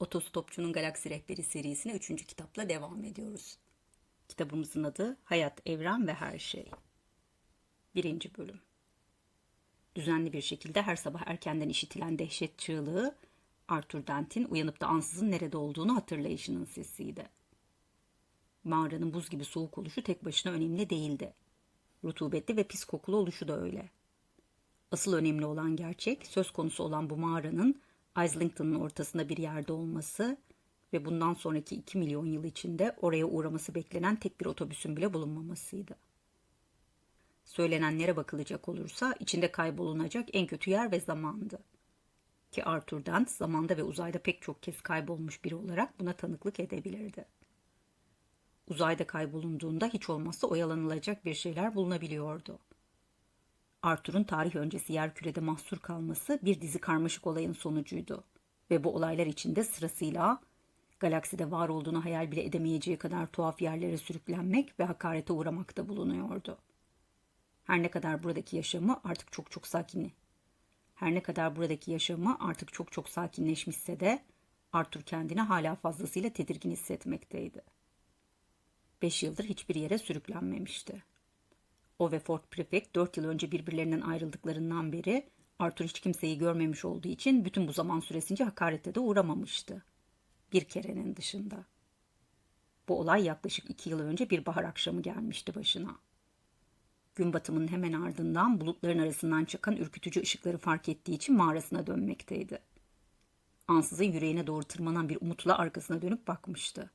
Otostopçunun Galaksi Rehberi serisine üçüncü kitapla devam ediyoruz. Kitabımızın adı Hayat, Evren ve Her Şey. Birinci bölüm. Düzenli bir şekilde her sabah erkenden işitilen dehşet çığlığı, Arthur Dent'in uyanıp da ansızın nerede olduğunu hatırlayışının sesiydi. Mağaranın buz gibi soğuk oluşu tek başına önemli değildi. Rutubetli ve pis kokulu oluşu da öyle. Asıl önemli olan gerçek, söz konusu olan bu mağaranın Islington'un ortasında bir yerde olması ve bundan sonraki 2 milyon yıl içinde oraya uğraması beklenen tek bir otobüsün bile bulunmamasıydı. Söylenenlere bakılacak olursa içinde kaybolunacak en kötü yer ve zamandı. Ki Arthur Dent zamanda ve uzayda pek çok kez kaybolmuş biri olarak buna tanıklık edebilirdi. Uzayda kaybolunduğunda hiç olmazsa oyalanılacak bir şeyler bulunabiliyordu. Arthur'un tarih öncesi yerkürede mahsur kalması bir dizi karmaşık olayın sonucuydu. Ve bu olaylar içinde sırasıyla galakside var olduğunu hayal bile edemeyeceği kadar tuhaf yerlere sürüklenmek ve hakarete uğramakta bulunuyordu. Her ne kadar buradaki yaşamı artık çok çok sakinli. Her ne kadar buradaki yaşamı artık çok çok sakinleşmişse de Arthur kendini hala fazlasıyla tedirgin hissetmekteydi. Beş yıldır hiçbir yere sürüklenmemişti. O ve Fort Prefect dört yıl önce birbirlerinden ayrıldıklarından beri Arthur hiç kimseyi görmemiş olduğu için bütün bu zaman süresince hakarete de uğramamıştı. Bir kerenin dışında. Bu olay yaklaşık iki yıl önce bir bahar akşamı gelmişti başına. Gün batımının hemen ardından bulutların arasından çıkan ürkütücü ışıkları fark ettiği için mağarasına dönmekteydi. Ansızın yüreğine doğru tırmanan bir umutla arkasına dönüp bakmıştı.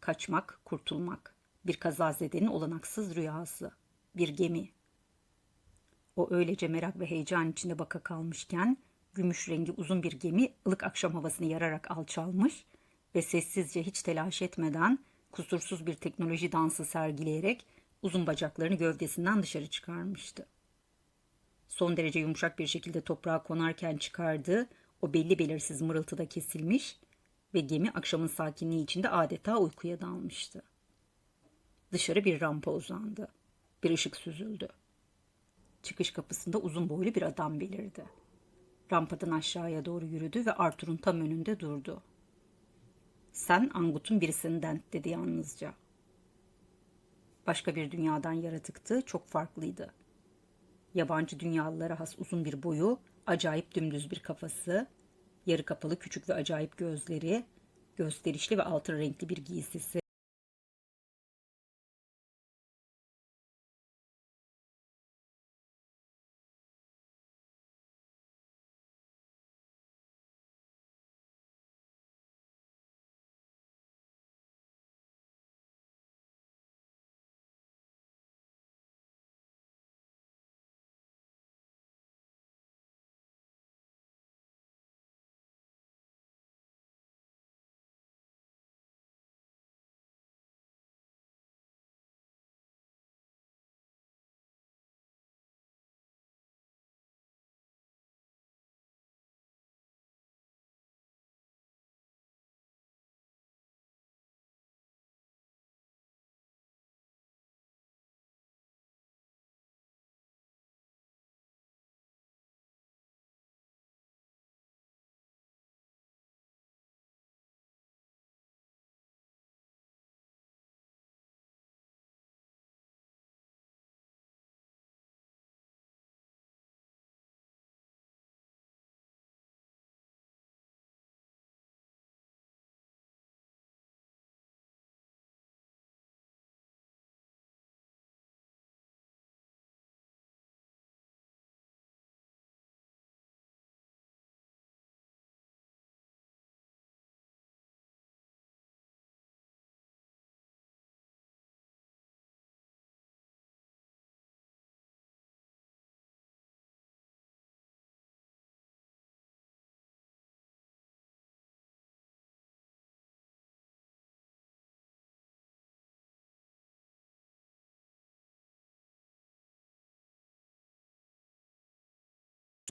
Kaçmak, kurtulmak, bir kazazedenin olanaksız rüyası, bir gemi. O öylece merak ve heyecan içinde baka kalmışken, gümüş rengi uzun bir gemi ılık akşam havasını yararak alçalmış ve sessizce hiç telaş etmeden kusursuz bir teknoloji dansı sergileyerek uzun bacaklarını gövdesinden dışarı çıkarmıştı. Son derece yumuşak bir şekilde toprağa konarken çıkardığı o belli belirsiz mırıltıda kesilmiş ve gemi akşamın sakinliği içinde adeta uykuya dalmıştı. Dışarı bir rampa uzandı. Bir ışık süzüldü. Çıkış kapısında uzun boylu bir adam belirdi. Rampadan aşağıya doğru yürüdü ve Arthur'un tam önünde durdu. Sen Angut'un birisinden dedi yalnızca. Başka bir dünyadan yaratıktı, çok farklıydı. Yabancı dünyalılara has uzun bir boyu, acayip dümdüz bir kafası, yarı kapalı küçük ve acayip gözleri, gösterişli ve altın renkli bir giysisi,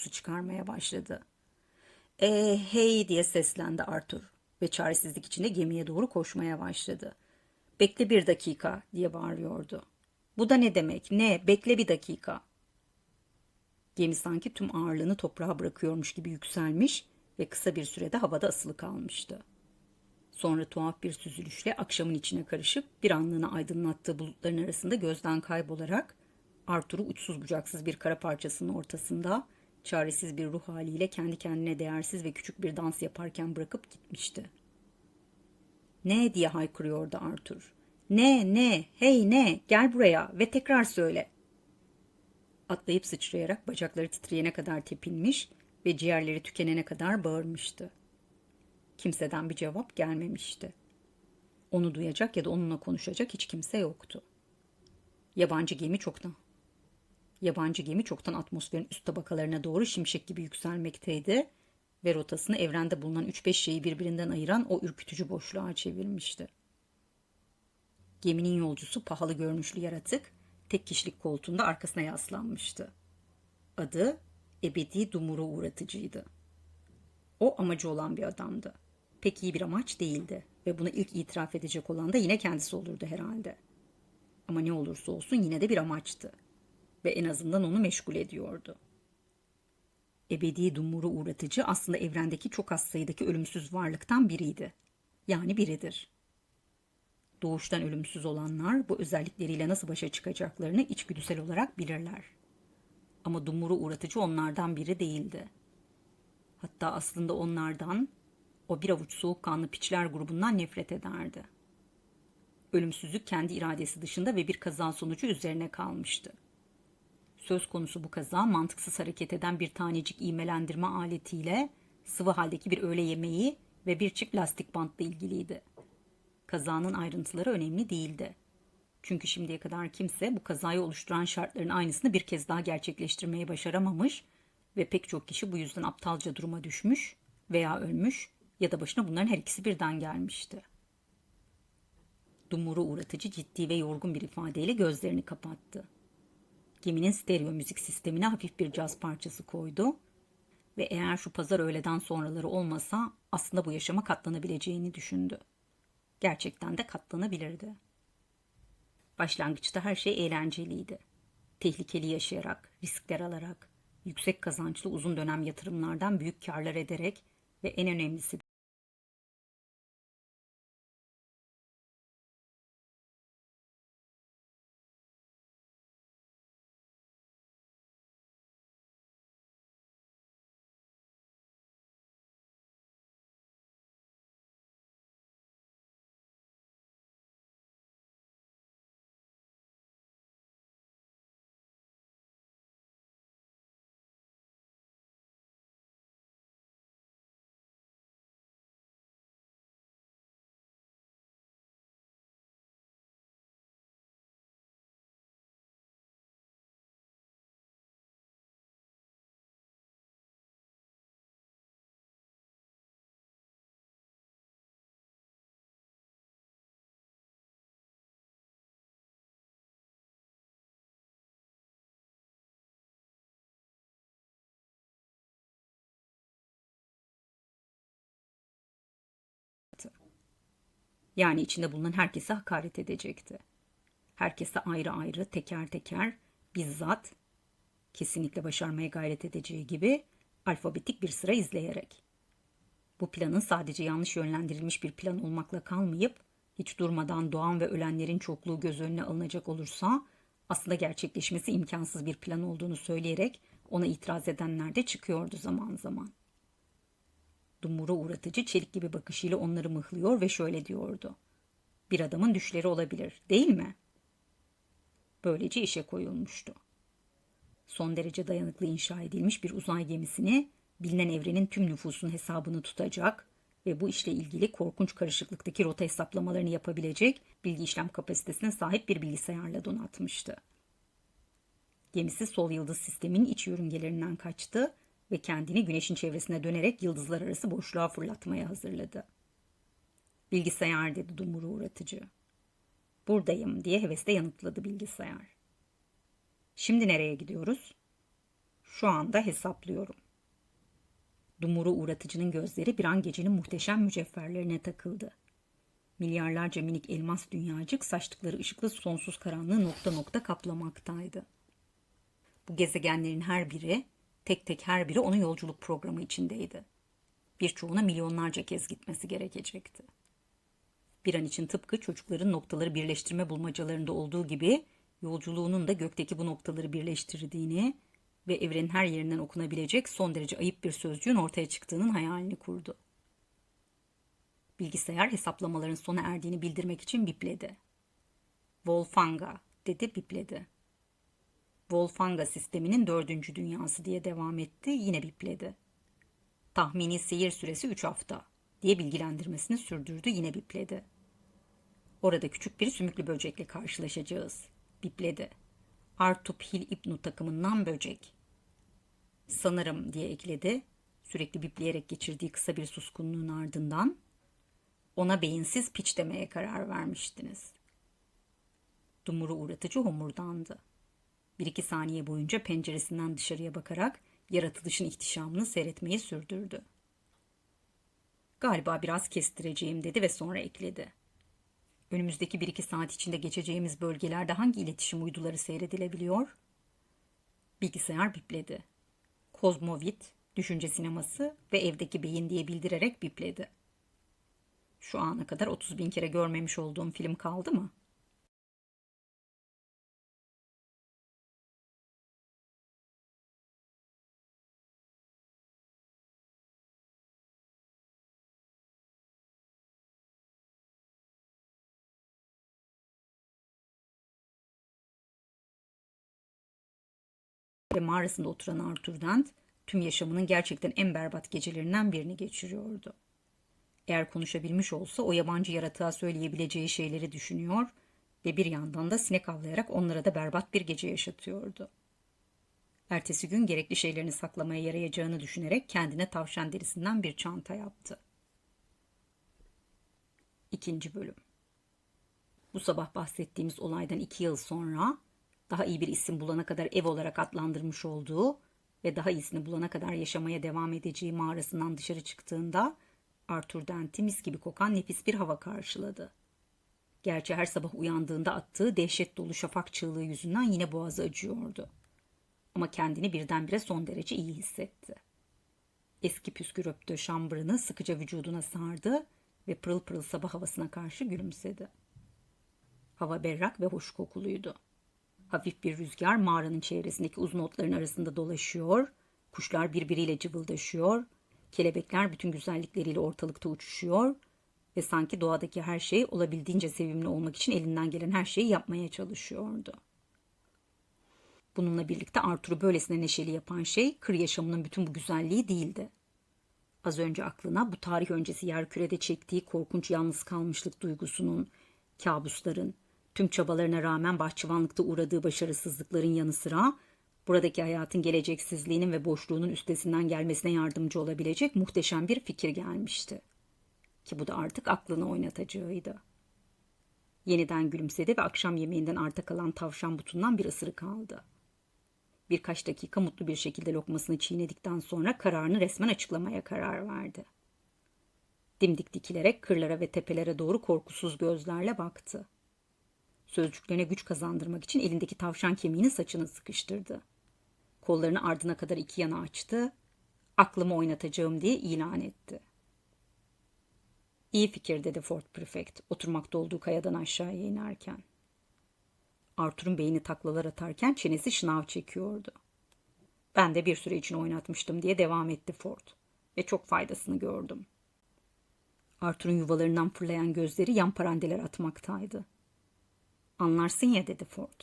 su çıkarmaya başladı. E hey diye seslendi Arthur ve çaresizlik içinde gemiye doğru koşmaya başladı. Bekle bir dakika diye bağırıyordu. Bu da ne demek? Ne? Bekle bir dakika. Gemi sanki tüm ağırlığını toprağa bırakıyormuş gibi yükselmiş ve kısa bir sürede havada asılı kalmıştı. Sonra tuhaf bir süzülüşle akşamın içine karışıp bir anlığına aydınlattığı bulutların arasında gözden kaybolarak Arthur'u uçsuz bucaksız bir kara parçasının ortasında çaresiz bir ruh haliyle kendi kendine değersiz ve küçük bir dans yaparken bırakıp gitmişti. Ne diye haykırıyordu Arthur. Ne ne hey ne gel buraya ve tekrar söyle. Atlayıp sıçrayarak bacakları titreyene kadar tepinmiş ve ciğerleri tükenene kadar bağırmıştı. Kimseden bir cevap gelmemişti. Onu duyacak ya da onunla konuşacak hiç kimse yoktu. Yabancı gemi çoktan Yabancı gemi çoktan atmosferin üst tabakalarına doğru şimşek gibi yükselmekteydi ve rotasını evrende bulunan 3-5 şeyi birbirinden ayıran o ürkütücü boşluğa çevirmişti. Geminin yolcusu pahalı görünüşlü yaratık tek kişilik koltuğunda arkasına yaslanmıştı. Adı ebedi dumura uğratıcıydı. O amacı olan bir adamdı. Pek iyi bir amaç değildi ve bunu ilk itiraf edecek olan da yine kendisi olurdu herhalde. Ama ne olursa olsun yine de bir amaçtı ve en azından onu meşgul ediyordu. Ebedi dumuru uğratıcı aslında evrendeki çok az sayıdaki ölümsüz varlıktan biriydi. Yani biridir. Doğuştan ölümsüz olanlar bu özellikleriyle nasıl başa çıkacaklarını içgüdüsel olarak bilirler. Ama dumuru uğratıcı onlardan biri değildi. Hatta aslında onlardan, o bir avuç soğukkanlı piçler grubundan nefret ederdi. Ölümsüzlük kendi iradesi dışında ve bir kaza sonucu üzerine kalmıştı. Söz konusu bu kaza mantıksız hareket eden bir tanecik iğmelendirme aletiyle sıvı haldeki bir öğle yemeği ve bir çift lastik bantla ilgiliydi. Kazanın ayrıntıları önemli değildi. Çünkü şimdiye kadar kimse bu kazayı oluşturan şartların aynısını bir kez daha gerçekleştirmeyi başaramamış ve pek çok kişi bu yüzden aptalca duruma düşmüş veya ölmüş ya da başına bunların her ikisi birden gelmişti. Dumuru uğratıcı ciddi ve yorgun bir ifadeyle gözlerini kapattı geminin stereo müzik sistemine hafif bir caz parçası koydu ve eğer şu pazar öğleden sonraları olmasa aslında bu yaşama katlanabileceğini düşündü. Gerçekten de katlanabilirdi. Başlangıçta her şey eğlenceliydi. Tehlikeli yaşayarak, riskler alarak, yüksek kazançlı uzun dönem yatırımlardan büyük karlar ederek ve en önemlisi Yani içinde bulunan herkese hakaret edecekti. Herkese ayrı ayrı, teker teker, bizzat, kesinlikle başarmaya gayret edeceği gibi alfabetik bir sıra izleyerek. Bu planın sadece yanlış yönlendirilmiş bir plan olmakla kalmayıp, hiç durmadan doğan ve ölenlerin çokluğu göz önüne alınacak olursa, aslında gerçekleşmesi imkansız bir plan olduğunu söyleyerek ona itiraz edenler de çıkıyordu zaman zaman dumura uğratıcı çelik gibi bakışıyla onları mıhlıyor ve şöyle diyordu. Bir adamın düşleri olabilir, değil mi? Böylece işe koyulmuştu. Son derece dayanıklı inşa edilmiş bir uzay gemisini bilinen evrenin tüm nüfusunun hesabını tutacak ve bu işle ilgili korkunç karışıklıktaki rota hesaplamalarını yapabilecek bilgi işlem kapasitesine sahip bir bilgisayarla donatmıştı. Gemisi Sol Yıldız sisteminin iç yörüngelerinden kaçtı ve kendini güneşin çevresine dönerek yıldızlar arası boşluğa fırlatmaya hazırladı. Bilgisayar dedi dumuru uğratıcı. Buradayım diye hevesle yanıtladı bilgisayar. Şimdi nereye gidiyoruz? Şu anda hesaplıyorum. Dumuru uğratıcının gözleri bir an gecenin muhteşem mücevherlerine takıldı. Milyarlarca minik elmas dünyacık saçtıkları ışıklı sonsuz karanlığı nokta nokta kaplamaktaydı. Bu gezegenlerin her biri Tek tek her biri onun yolculuk programı içindeydi. Birçoğuna milyonlarca kez gitmesi gerekecekti. Bir an için tıpkı çocukların noktaları birleştirme bulmacalarında olduğu gibi yolculuğunun da gökteki bu noktaları birleştirdiğini ve evrenin her yerinden okunabilecek son derece ayıp bir sözcüğün ortaya çıktığının hayalini kurdu. Bilgisayar hesaplamaların sona erdiğini bildirmek için bipledi. Wolfanga dedi bipledi. Wolfanga sisteminin dördüncü dünyası diye devam etti yine bipledi. Tahmini seyir süresi üç hafta diye bilgilendirmesini sürdürdü yine bipledi. Orada küçük bir sümüklü böcekle karşılaşacağız. Bipledi. Artup Hil İpnu takımından böcek. Sanırım diye ekledi. Sürekli bipleyerek geçirdiği kısa bir suskunluğun ardından ona beyinsiz piç demeye karar vermiştiniz. Dumuru uğratıcı homurdandı. Bir iki saniye boyunca penceresinden dışarıya bakarak yaratılışın ihtişamını seyretmeyi sürdürdü. Galiba biraz kestireceğim dedi ve sonra ekledi. Önümüzdeki bir iki saat içinde geçeceğimiz bölgelerde hangi iletişim uyduları seyredilebiliyor? Bilgisayar bipledi. Kozmovit, düşünce sineması ve evdeki beyin diye bildirerek bipledi. Şu ana kadar 30 bin kere görmemiş olduğum film kaldı mı? Ve mağarasında oturan Arthur Dent tüm yaşamının gerçekten en berbat gecelerinden birini geçiriyordu. Eğer konuşabilmiş olsa o yabancı yaratığa söyleyebileceği şeyleri düşünüyor ve bir yandan da sinek avlayarak onlara da berbat bir gece yaşatıyordu. Ertesi gün gerekli şeylerini saklamaya yarayacağını düşünerek kendine tavşan derisinden bir çanta yaptı. İkinci bölüm Bu sabah bahsettiğimiz olaydan iki yıl sonra daha iyi bir isim bulana kadar ev olarak adlandırmış olduğu ve daha iyisini bulana kadar yaşamaya devam edeceği mağarasından dışarı çıktığında Arthur Dent'i mis gibi kokan nefis bir hava karşıladı. Gerçi her sabah uyandığında attığı dehşet dolu şafak çığlığı yüzünden yine boğazı acıyordu. Ama kendini birdenbire son derece iyi hissetti. Eski öptüğü şambırını sıkıca vücuduna sardı ve pırıl pırıl sabah havasına karşı gülümsedi. Hava berrak ve hoş kokuluydu. Hafif bir rüzgar mağaranın çevresindeki uzun otların arasında dolaşıyor, kuşlar birbiriyle cıvıldaşıyor, kelebekler bütün güzellikleriyle ortalıkta uçuşuyor ve sanki doğadaki her şey olabildiğince sevimli olmak için elinden gelen her şeyi yapmaya çalışıyordu. Bununla birlikte Arthur'u böylesine neşeli yapan şey kır yaşamının bütün bu güzelliği değildi. Az önce aklına bu tarih öncesi yerkürede çektiği korkunç yalnız kalmışlık duygusunun, kabusların, Tüm çabalarına rağmen bahçıvanlıkta uğradığı başarısızlıkların yanı sıra buradaki hayatın geleceksizliğinin ve boşluğunun üstesinden gelmesine yardımcı olabilecek muhteşem bir fikir gelmişti. Ki bu da artık aklını oynatacağıydı. Yeniden gülümsedi ve akşam yemeğinden arta kalan tavşan butundan bir ısırık aldı. Birkaç dakika mutlu bir şekilde lokmasını çiğnedikten sonra kararını resmen açıklamaya karar verdi. Dimdik dikilerek kırlara ve tepelere doğru korkusuz gözlerle baktı. Sözcüklerine güç kazandırmak için elindeki tavşan kemiğini saçına sıkıştırdı. Kollarını ardına kadar iki yana açtı. Aklımı oynatacağım diye ilan etti. İyi fikir dedi Fort Prefect oturmakta olduğu kayadan aşağıya inerken. Arthur'un beyni taklalar atarken çenesi şınav çekiyordu. Ben de bir süre için oynatmıştım diye devam etti Ford. Ve çok faydasını gördüm. Arthur'un yuvalarından fırlayan gözleri yan parandeler atmaktaydı. Anlarsın ya dedi Ford.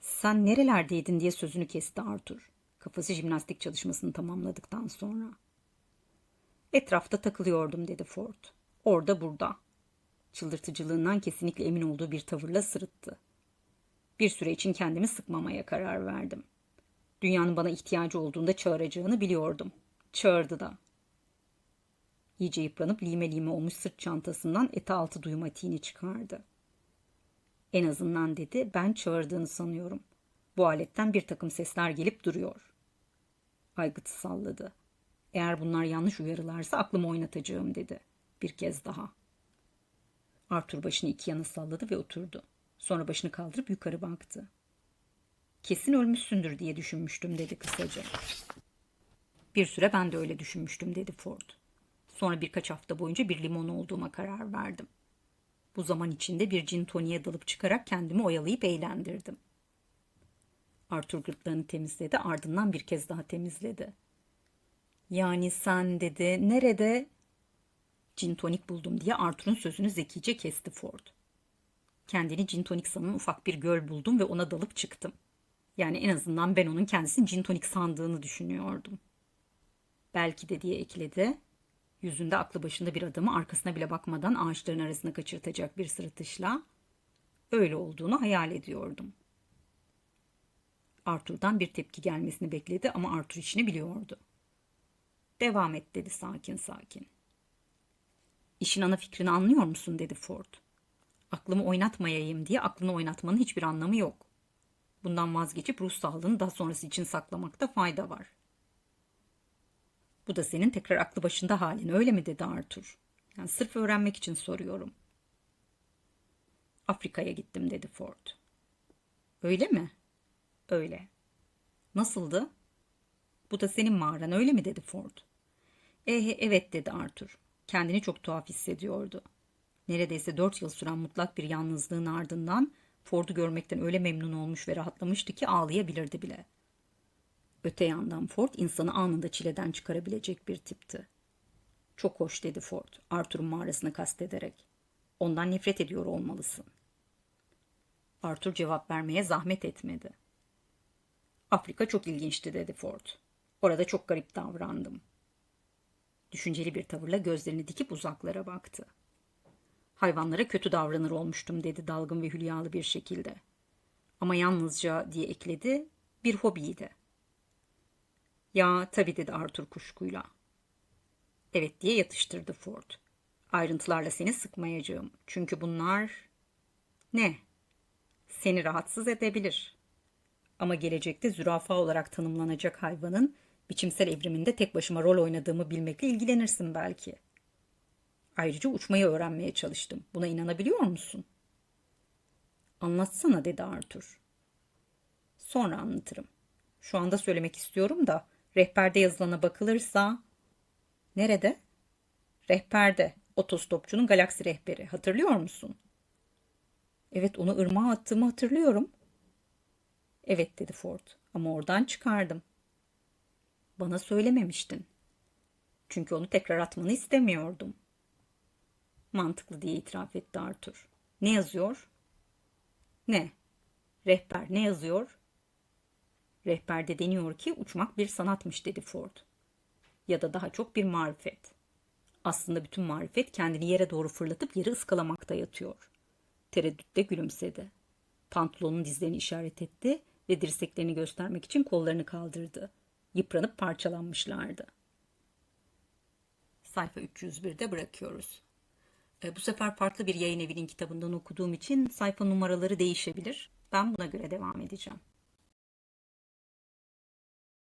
Sen nerelerdeydin diye sözünü kesti Arthur. Kafası jimnastik çalışmasını tamamladıktan sonra. Etrafta takılıyordum dedi Ford. Orada burada. Çıldırtıcılığından kesinlikle emin olduğu bir tavırla sırıttı. Bir süre için kendimi sıkmamaya karar verdim. Dünyanın bana ihtiyacı olduğunda çağıracağını biliyordum. Çağırdı da. İyice yıpranıp lime lime olmuş sırt çantasından eti altı duyumatiğini çıkardı. En azından dedi ben çağırdığını sanıyorum. Bu aletten bir takım sesler gelip duruyor. Aygıt salladı. Eğer bunlar yanlış uyarılarsa aklımı oynatacağım dedi. Bir kez daha. Arthur başını iki yana salladı ve oturdu. Sonra başını kaldırıp yukarı baktı. Kesin ölmüşsündür diye düşünmüştüm dedi kısaca. Bir süre ben de öyle düşünmüştüm dedi Ford. Sonra birkaç hafta boyunca bir limon olduğuma karar verdim. Bu zaman içinde bir gin toniğe dalıp çıkarak kendimi oyalayıp eğlendirdim. Arthur gırtlağını temizledi ardından bir kez daha temizledi. Yani sen dedi nerede? Gin tonik buldum diye Arthur'un sözünü zekice kesti Ford. Kendini gin tonik sanan ufak bir göl buldum ve ona dalıp çıktım. Yani en azından ben onun kendisini gin tonik sandığını düşünüyordum. Belki de diye ekledi. Yüzünde aklı başında bir adamı arkasına bile bakmadan ağaçların arasına kaçırtacak bir sırıtışla öyle olduğunu hayal ediyordum. Arthur'dan bir tepki gelmesini bekledi ama Arthur işini biliyordu. Devam et dedi sakin sakin. İşin ana fikrini anlıyor musun dedi Ford. Aklımı oynatmayayım diye aklını oynatmanın hiçbir anlamı yok. Bundan vazgeçip ruh sağlığını daha sonrası için saklamakta fayda var. Bu da senin tekrar aklı başında halin öyle mi dedi Arthur. Yani sırf öğrenmek için soruyorum. Afrika'ya gittim dedi Ford. Öyle mi? Öyle. Nasıldı? Bu da senin mağaran öyle mi dedi Ford. Eh evet dedi Arthur. Kendini çok tuhaf hissediyordu. Neredeyse dört yıl süren mutlak bir yalnızlığın ardından Ford'u görmekten öyle memnun olmuş ve rahatlamıştı ki ağlayabilirdi bile. Öte yandan Ford insanı anında çileden çıkarabilecek bir tipti. Çok hoş dedi Ford, Arthur'un mağarasını kastederek. Ondan nefret ediyor olmalısın. Arthur cevap vermeye zahmet etmedi. Afrika çok ilginçti dedi Ford. Orada çok garip davrandım. Düşünceli bir tavırla gözlerini dikip uzaklara baktı. Hayvanlara kötü davranır olmuştum dedi dalgın ve hülyalı bir şekilde. Ama yalnızca diye ekledi bir hobiydi. Ya tabii dedi Arthur kuşkuyla. Evet diye yatıştırdı Ford. Ayrıntılarla seni sıkmayacağım. Çünkü bunlar... Ne? Seni rahatsız edebilir. Ama gelecekte zürafa olarak tanımlanacak hayvanın biçimsel evriminde tek başıma rol oynadığımı bilmekle ilgilenirsin belki. Ayrıca uçmayı öğrenmeye çalıştım. Buna inanabiliyor musun? Anlatsana dedi Arthur. Sonra anlatırım. Şu anda söylemek istiyorum da rehberde yazılana bakılırsa... Nerede? Rehberde. Otostopçunun galaksi rehberi. Hatırlıyor musun? Evet onu ırmağa attığımı hatırlıyorum. Evet dedi Ford ama oradan çıkardım. Bana söylememiştin. Çünkü onu tekrar atmanı istemiyordum. Mantıklı diye itiraf etti Arthur. Ne yazıyor? Ne? Rehber ne yazıyor? Rehberde deniyor ki uçmak bir sanatmış dedi Ford. Ya da daha çok bir marifet. Aslında bütün marifet kendini yere doğru fırlatıp yeri ıskalamakta yatıyor. Tereddütle gülümsedi. Pantolonun dizlerini işaret etti ve dirseklerini göstermek için kollarını kaldırdı. Yıpranıp parçalanmışlardı. Sayfa 301'de bırakıyoruz. E, bu sefer farklı bir yayın evinin kitabından okuduğum için sayfa numaraları değişebilir. Ben buna göre devam edeceğim.